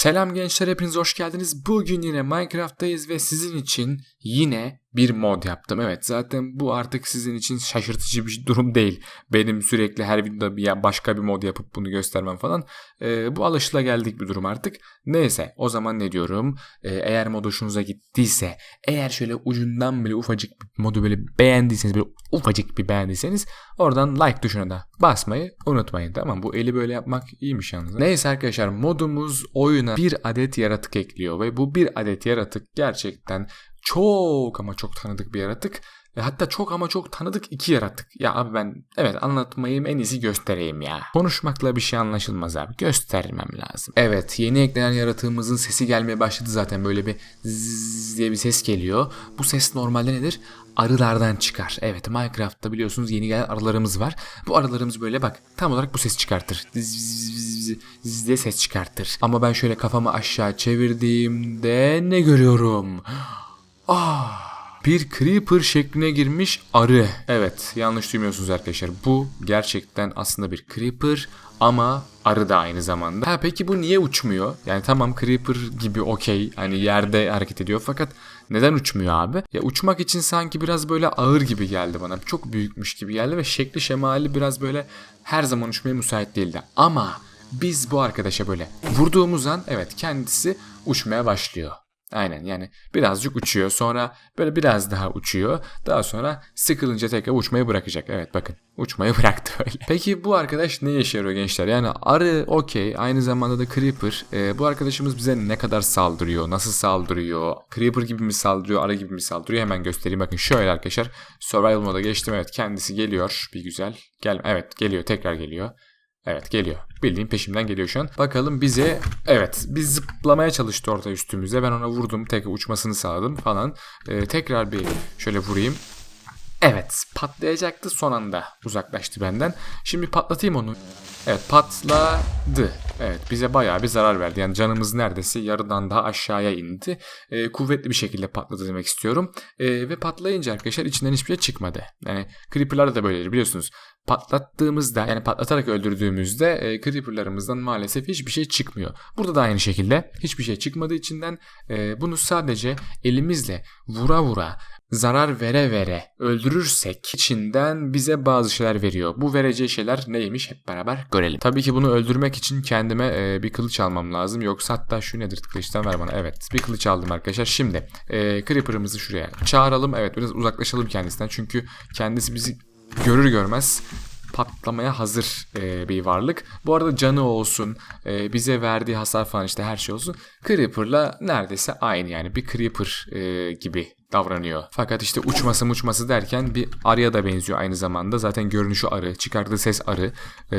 Selam gençler hepiniz hoş geldiniz. Bugün yine Minecraft'tayız ve sizin için yine bir mod yaptım. Evet zaten bu artık sizin için şaşırtıcı bir durum değil. Benim sürekli her videoda bir başka bir mod yapıp bunu göstermem falan. Ee, bu alışılageldik bir durum artık. Neyse o zaman ne diyorum? Ee, eğer mod hoşunuza gittiyse, eğer şöyle ucundan bile ufacık bir modu böyle beğendiyseniz, böyle ufacık bir beğendiyseniz oradan like tuşuna da basmayı unutmayın. Tamam bu eli böyle yapmak iyiymiş yalnız. Neyse arkadaşlar modumuz oyuna bir adet yaratık ekliyor ve bu bir adet yaratık gerçekten çok ama çok tanıdık bir yaratık. E hatta çok ama çok tanıdık iki yaratık. Ya abi ben evet anlatmayayım en iyisi göstereyim ya. Konuşmakla bir şey anlaşılmaz abi. Göstermem lazım. Evet yeni eklenen yaratığımızın sesi gelmeye başladı zaten. Böyle bir zzz diye bir ses geliyor. Bu ses normalde nedir? Arılardan çıkar. Evet Minecraft'ta biliyorsunuz yeni gelen arılarımız var. Bu arılarımız böyle bak tam olarak bu ses çıkartır. Zzz diye ses çıkartır. Ama ben şöyle kafamı aşağı çevirdiğimde ne görüyorum? Ah bir creeper şekline girmiş arı. Evet yanlış duymuyorsunuz arkadaşlar. Bu gerçekten aslında bir creeper ama arı da aynı zamanda. Ha peki bu niye uçmuyor? Yani tamam creeper gibi okey hani yerde hareket ediyor fakat neden uçmuyor abi? Ya uçmak için sanki biraz böyle ağır gibi geldi bana. Çok büyükmüş gibi geldi ve şekli şemali biraz böyle her zaman uçmaya müsait değildi. Ama biz bu arkadaşa böyle vurduğumuz an evet kendisi uçmaya başlıyor. Aynen yani birazcık uçuyor sonra böyle biraz daha uçuyor daha sonra sıkılınca tekrar uçmayı bırakacak. Evet bakın uçmayı bıraktı öyle. Peki bu arkadaş ne işe yarıyor gençler? Yani arı okey aynı zamanda da creeper. Ee, bu arkadaşımız bize ne kadar saldırıyor nasıl saldırıyor creeper gibi mi saldırıyor arı gibi mi saldırıyor hemen göstereyim. Bakın şöyle arkadaşlar survival moda geçtim evet kendisi geliyor bir güzel. Gel evet geliyor tekrar geliyor. Evet geliyor. Bildiğim peşimden geliyor şu an. Bakalım bize evet biz zıplamaya çalıştı orta üstümüze. Ben ona vurdum. Tekrar uçmasını sağladım falan. Ee, tekrar bir şöyle vurayım. Evet patlayacaktı son anda uzaklaştı benden. Şimdi patlatayım onu. Evet patladı. Evet bize bayağı bir zarar verdi. Yani canımız neredeyse yarıdan daha aşağıya indi. Ee, kuvvetli bir şekilde patladı demek istiyorum. Ee, ve patlayınca arkadaşlar içinden hiçbir şey çıkmadı. Yani creeper'lar da böyledir biliyorsunuz. Patlattığımızda yani patlatarak öldürdüğümüzde e, creeper'larımızdan maalesef hiçbir şey çıkmıyor. Burada da aynı şekilde hiçbir şey çıkmadığı içinden e, bunu sadece elimizle vura vura zarar vere vere öldürürsek içinden bize bazı şeyler veriyor. Bu vereceği şeyler neymiş hep beraber görelim. Tabii ki bunu öldürmek için kendime e, bir kılıç almam lazım. Yoksa hatta şu nedir kılıçtan ver bana. Evet bir kılıç aldım arkadaşlar. Şimdi e, Creeper'ımızı şuraya çağıralım. Evet biraz uzaklaşalım kendisinden. Çünkü kendisi bizi görür görmez patlamaya hazır e, bir varlık. Bu arada canı olsun, e, bize verdiği hasar falan işte her şey olsun. Creeper'la neredeyse aynı yani bir Creeper e, gibi davranıyor. Fakat işte uçması uçması derken bir arıya da benziyor aynı zamanda. Zaten görünüşü arı, çıkardığı ses arı. Ee,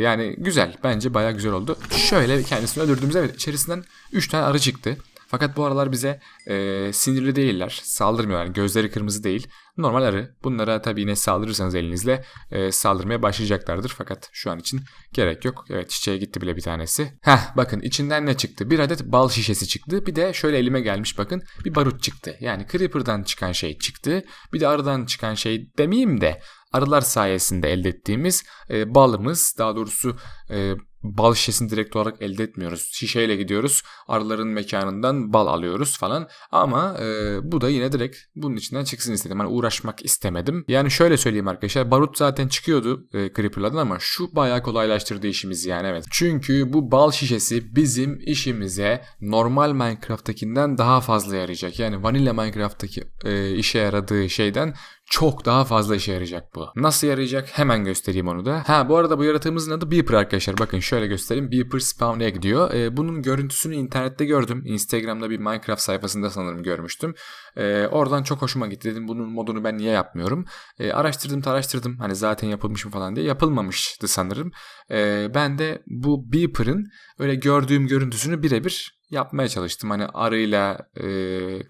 yani güzel. Bence baya güzel oldu. Şöyle kendisini öldürdüğümüzde evet içerisinden 3 tane arı çıktı. Fakat bu aralar bize e, sinirli değiller. Saldırmıyorlar. Gözleri kırmızı değil. Normal arı. Bunlara tabii yine saldırırsanız elinizle e, saldırmaya başlayacaklardır. Fakat şu an için gerek yok. Evet çiçeğe gitti bile bir tanesi. Heh bakın içinden ne çıktı? Bir adet bal şişesi çıktı. Bir de şöyle elime gelmiş bakın bir barut çıktı. Yani Creeper'dan çıkan şey çıktı. Bir de arıdan çıkan şey demeyeyim de arılar sayesinde elde ettiğimiz e, balımız daha doğrusu e, bal şişesini direkt olarak elde etmiyoruz. Şişeyle gidiyoruz arıların mekanından bal alıyoruz falan ama e, bu da yine direkt bunun içinden çıksın istedim. Hani uğraşmak istemedim. Yani şöyle söyleyeyim arkadaşlar barut zaten çıkıyordu e, Creeper'lardan ama şu bayağı kolaylaştırdı işimizi yani evet. Çünkü bu bal şişesi bizim işimize normal Minecraft'takinden daha fazla yarayacak. Yani Vanilla Minecraft'taki e, işe yaradığı şeyden çok daha fazla işe yarayacak bu. Nasıl yarayacak? Hemen göstereyim onu da. Ha bu arada bu yaratığımızın adı Beeper arkadaşlar. Bakın şöyle göstereyim. Beeper Spawn Egg diyor. Ee, bunun görüntüsünü internette gördüm. Instagram'da bir Minecraft sayfasında sanırım görmüştüm. Ee, oradan çok hoşuma gitti. Dedim bunun modunu ben niye yapmıyorum? Ee, araştırdım araştırdım. Hani zaten yapılmışım falan diye. Yapılmamıştı sanırım. Ee, ben de bu Beeper'ın öyle gördüğüm görüntüsünü birebir yapmaya çalıştım. Hani arıyla e,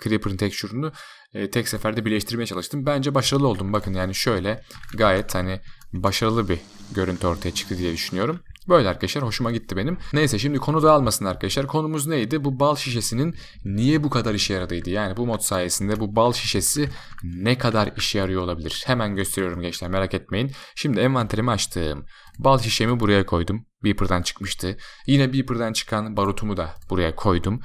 Creeper'ın tekstürünü e, tek seferde birleştirmeye çalıştım. Bence başarılı oldum. Bakın yani şöyle gayet hani başarılı bir görüntü ortaya çıktı diye düşünüyorum. Böyle arkadaşlar hoşuma gitti benim. Neyse şimdi konu dağılmasın arkadaşlar. Konumuz neydi? Bu bal şişesinin niye bu kadar işe yaradığıydı. Yani bu mod sayesinde bu bal şişesi ne kadar işe yarıyor olabilir? Hemen gösteriyorum gençler merak etmeyin. Şimdi envanterimi açtım. Bal şişemi buraya koydum. Beeper'dan çıkmıştı. Yine Beeper'dan çıkan barutumu da buraya koydum.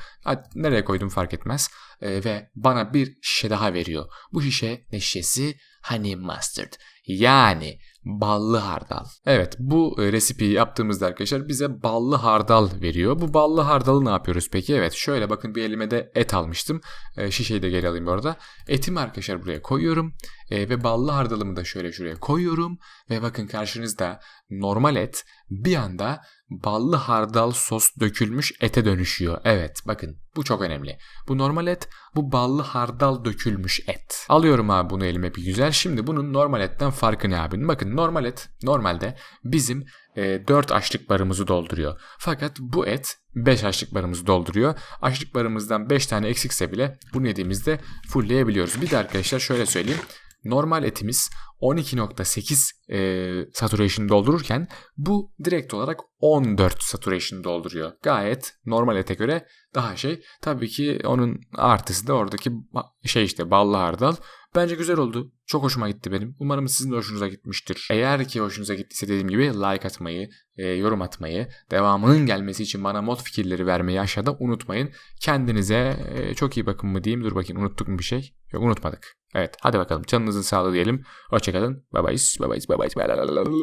Nereye koydum fark etmez. Ee, ve bana bir şişe daha veriyor. Bu şişe ne şişesi? Honey mustard. Yani ballı hardal. Evet bu e, resipiyi yaptığımızda arkadaşlar bize ballı hardal veriyor. Bu ballı hardalı ne yapıyoruz peki? Evet şöyle bakın bir elime de et almıştım. E, şişeyi de geri alayım orada. Etimi arkadaşlar buraya koyuyorum. E, ve ballı hardalımı da şöyle şuraya koyuyorum. Ve bakın karşınızda normal et bir anda ballı hardal sos dökülmüş ete dönüşüyor. Evet bakın bu çok önemli. Bu normal et bu ballı hardal dökülmüş et. Alıyorum abi bunu elime bir güzel. Şimdi bunun normal etten farkı ne abi? Bakın normal et normalde bizim e, 4 açlık barımızı dolduruyor. Fakat bu et 5 açlık barımızı dolduruyor. Açlık barımızdan 5 tane eksikse bile bunu yediğimizde fullleyebiliyoruz. Bir de arkadaşlar şöyle söyleyeyim. Normal etimiz 12.8 e, saturation doldururken bu direkt olarak 14 saturation dolduruyor. Gayet normal ete göre daha şey. Tabii ki onun artısı da oradaki şey işte ballı hardal. Bence güzel oldu. Çok hoşuma gitti benim. Umarım sizin de hoşunuza gitmiştir. Eğer ki hoşunuza gittiyse dediğim gibi like atmayı, e, yorum atmayı, devamının gelmesi için bana mod fikirleri vermeyi aşağıda unutmayın. Kendinize e, çok iyi bakın mı diyeyim. Dur bakayım unuttuk mu bir şey? Yok unutmadık. Evet hadi bakalım canınızın sağlığı diyelim. Hoşçakalın. Bye bye. Bye bye. Bye bye.